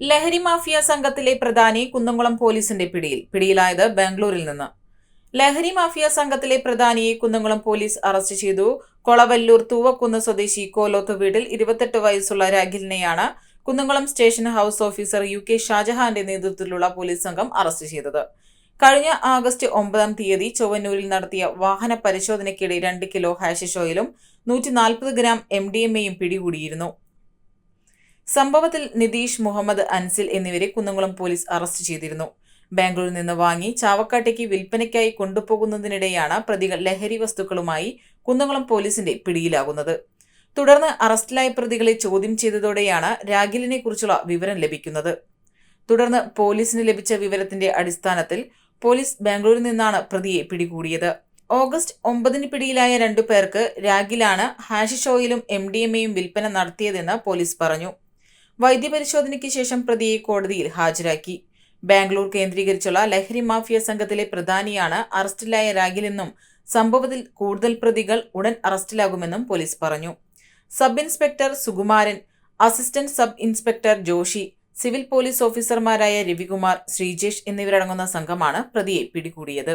ലഹരി മാഫിയ സംഘത്തിലെ പ്രധാനി കുന്നംകുളം പോലീസിന്റെ പിടിയിൽ പിടിയിലായത് ബാംഗ്ലൂരിൽ നിന്ന്. ലഹരി മാഫിയ സംഘത്തിലെ പ്രധാനിയെ കുന്നംകുളം പോലീസ് അറസ്റ്റ് ചെയ്തു. കൊളവല്ലൂർ തൂവക്കുന്ന് സ്വദേശി കോലോത്ത് വീട്ടിൽ ഇരുപത്തെട്ട് വയസ്സുള്ള രാഖിലിനെയാണ് Kunnamkulam station house officer U K ഷാജഹാന്റെ നേതൃത്വത്തിലുള്ള പോലീസ് സംഘം അറസ്റ്റ് ചെയ്തത്. കഴിഞ്ഞ ആഗസ്റ്റ് ഒമ്പതാം തീയതി ചൊവ്വന്നൂരിൽ നടത്തിയ വാഹന പരിശോധനയ്ക്കിടെ രണ്ട് കിലോ ഹാഷിഷോയിലും നൂറ്റി നാൽപ്പത് ഗ്രാം എം ഡി എം എയും പിടികൂടിയിരുന്നു. സംഭവത്തിൽ നിതീഷ് മുഹമ്മദ് അൻസിൽ എന്നിവരെ കുന്നംകുളം പോലീസ് അറസ്റ്റ് ചെയ്തിരുന്നു. ബാംഗ്ലൂരിൽ നിന്ന് വാങ്ങി ചാവക്കാട്ടേക്ക് വിൽപ്പനയ്ക്കായി കൊണ്ടുപോകുന്നതിനിടെയാണ് പ്രതികൾ ലഹരി വസ്തുക്കളുമായി കുന്നംകുളം പോലീസിന്റെ പിടിയിലാകുന്നത്. തുടർന്ന് അറസ്റ്റിലായ പ്രതികളെ ചോദ്യം ചെയ്തതോടെയാണ് രാഗിലിനെ കുറിച്ചുള്ള വിവരം ലഭിക്കുന്നത്. തുടർന്ന് പോലീസിന് ലഭിച്ച വിവരത്തിന്റെ അടിസ്ഥാനത്തിൽ പോലീസ് ബാംഗ്ലൂരിൽ നിന്നാണ് പ്രതിയെ പിടികൂടിയത്. ഓഗസ്റ്റ് ഒമ്പതിന് പിടിയിലായ രണ്ടു പേർക്ക് രാഗിലാണ് ഹാഷിഷോയിലും എം ഡി എം എയും വിൽപ്പന നടത്തിയതെന്ന് പോലീസ് പറഞ്ഞു. വൈദ്യപരിശോധനയ്ക്ക് ശേഷം പ്രതിയെ കോടതിയിൽ ഹാജരാക്കി. ബാംഗ്ലൂർ കേന്ദ്രീകരിച്ചുള്ള ലഹരി മാഫിയ സംഘത്തിലെ പ്രധാനിയാണ് അറസ്റ്റിലായ രാഗിലെന്നും സംഭവത്തിൽ കൂടുതൽ പ്രതികൾ ഉടൻ അറസ്റ്റിലാകുമെന്നും പോലീസ് പറഞ്ഞു. Sub inspector Sukumaran assistant sub inspector Joshi civil police ഓഫീസർമാരായ രവികുമാർ ശ്രീജേഷ് എന്നിവരടങ്ങുന്ന സംഘമാണ് പ്രതിയെ പിടികൂടിയത്.